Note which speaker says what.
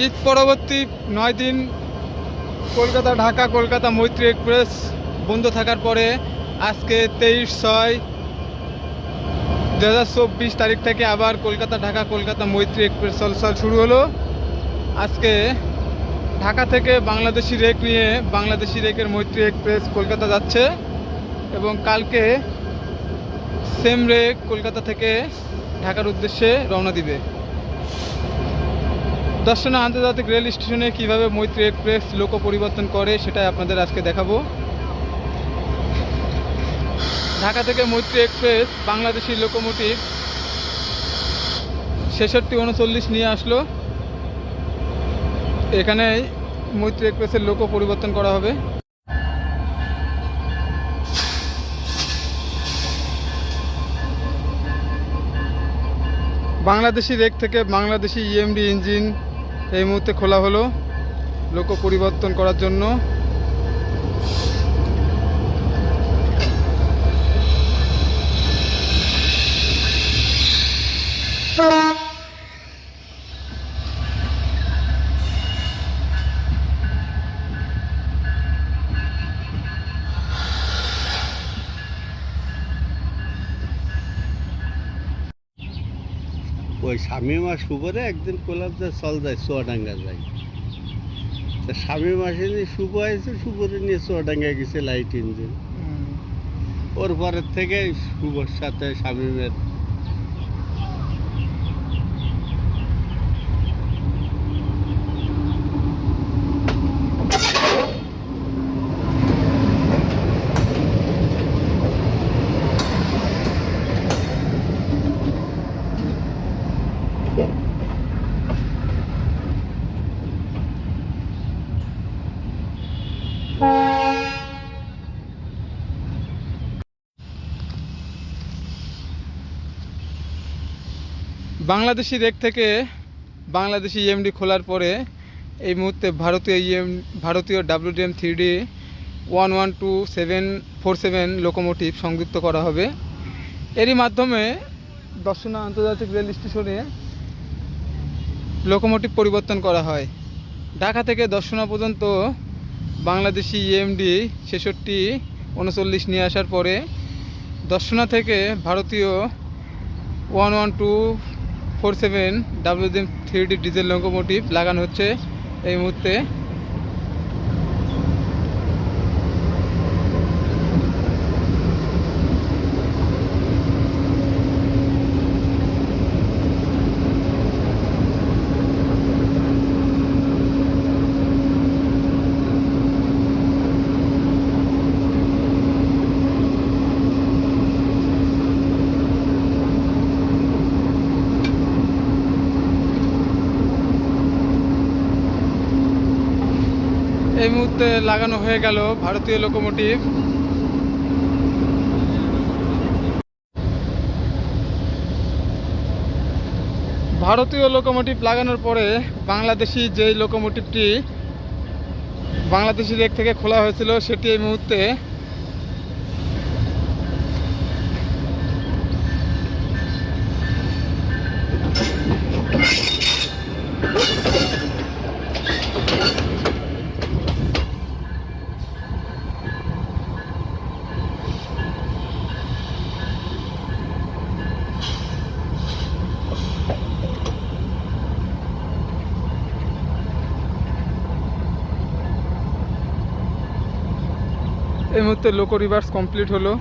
Speaker 1: ঈদ পরবর্তী নয় দিন কলকাতা, ঢাকা, কলকাতা মৈত্রী এক্সপ্রেস বন্ধ থাকার পরে আজকে তেইশ ছয় দু হাজার চব্বিশ তারিখ থেকে আবার কলকাতা, ঢাকা, কলকাতা মৈত্রী এক্সপ্রেস চলাচল শুরু হলো। আজকে ঢাকা থেকে বাংলাদেশি রেক নিয়ে বাংলাদেশি রেকের মৈত্রী এক্সপ্রেস কলকাতা যাচ্ছে এবং কালকে সেম রেক কলকাতা থেকে ঢাকার উদ্দেশ্যে রওনা দিবে। দর্শনা আন্তর্জাতিক রেল স্টেশনে কীভাবে মৈত্রী এক্সপ্রেস লোক পরিবর্তন করে সেটাই আপনাদের আজকে দেখাবো। ঢাকা থেকে মৈত্রী এক্সপ্রেস বাংলাদেশি লোকোমোটিভ ছেষট্টি উনচল্লিশ নিয়ে আসলো। এখানে মৈত্রী এক্সপ্রেসের লোকো পরিবর্তন করা হবে। বাংলাদেশি রেক থেকে বাংলাদেশি ইএমডি ইঞ্জিন এই মুহূর্তে খোলা হলো লোক পরিবর্তন করার জন্য।
Speaker 2: ওই স্বামী মাস উপরে একদিন কোলাপ যায় চল যায় চুয়াডাঙ্গা যায় তা স্বামী মাসে নিয়ে শুভ আছে শুভরে নিয়ে চুয়াডাঙ্গা গেছে লাইট ইঞ্জিন। ওর পরের থেকে শুভর সাথে স্বামীমের
Speaker 1: বাংলাদেশি রেক থেকে বাংলাদেশি ইএমডি খোলার পরে এই মুহূর্তে ভারতীয় ইএম ভারতীয় WDM three D one one two seven four seven locomotive সংযুক্ত করা হবে। এরই মাধ্যমে দর্শনা আন্তর্জাতিক রেল স্টেশনে লোকোমোটিভ পরিবর্তন করা হয়। ঢাকা থেকে দর্শনা পর্যন্ত বাংলাদেশি ইএমডি ছেষট্টি উনচল্লিশ নিয়ে আসার পরে দর্শনা থেকে ভারতীয় one one two four seven WGM three D diesel locomotive লাগানো হচ্ছে এই মুহূর্তে। এই মুহূর্তে লাগানো হয়ে গেল ভারতীয় লোকোমোটিভ ভারতীয় লোকোমোটিভ লাগানোর পরে বাংলাদেশি যেই লোকোমোটিভটি বাংলাদেশি রেক থেকে খোলা হয়েছিল, সেটি এই মুহূর্তে এই মুহূর্তে লোকো রিভার্স কমপ্লিট হলো।